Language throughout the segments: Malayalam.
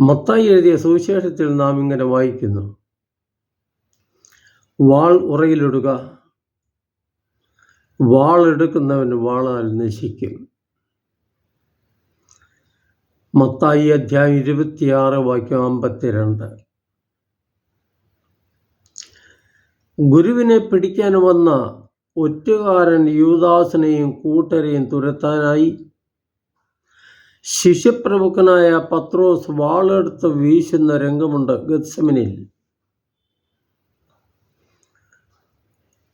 മത്തായി എഴുതിയ സുവിശേഷത്തിൽ നാം ഇങ്ങനെ വായിക്കുന്നു. വാൾ ഉറയിലിടുക. വാളെടുക്കുന്നവൻ വാളാൽ നശിക്കും. മത്തായി അധ്യായം ഇരുപത്തിയാറ് വാക്യം അമ്പത്തിരണ്ട്. ഗുരുവിനെ പിടിക്കാൻ വന്ന ഒറ്റുകാരൻ യൂദാസിനെയും കൂട്ടരെയും തുരത്താനായി ശിഷ്യപ്രമുഖനായ പത്രോസ് വാളെടുത്ത് വീശുന്ന രംഗമുണ്ട് ഗത്സമിനിൽ.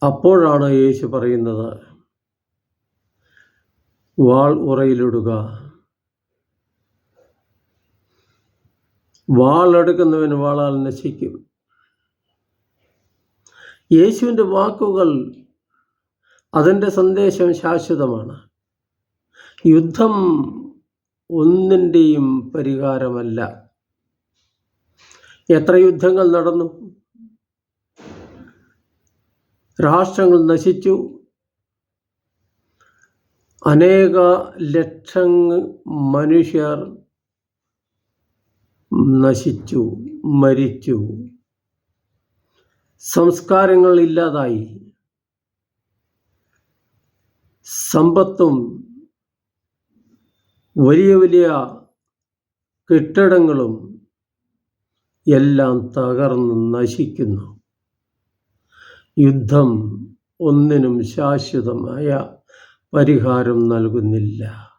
അപ്പോഴാണ് യേശു പറയുന്നത് വാൾ ഉറയിലിടുക. വാളെടുക്കുന്നവൻ വാളാൽ നശിക്കും. യേശുവിന്റെ വാക്കുകൾ അതിന്റെ സന്ദേശം ശാശ്വതമാണ്. യുദ്ധം ഒന്നിന്റെയും പരിഹാരമല്ല. എത്ര യുദ്ധങ്ങൾ നടന്നു? രാഷ്ട്രങ്ങൾ നശിച്ചു. അനേക ലക്ഷം മനുഷ്യർ നശിച്ചു മരിച്ചു. സംസ്കാരങ്ങൾ ഇല്ലാതായി. സമ്പത്തും വലിയ വലിയ കെട്ടിടങ്ങളും എല്ലാം തകർന്ന് നശിക്കുന്നു. യുദ്ധം ഒന്നിനും ശാശ്വതമായ പരിഹാരം നൽകുന്നില്ല.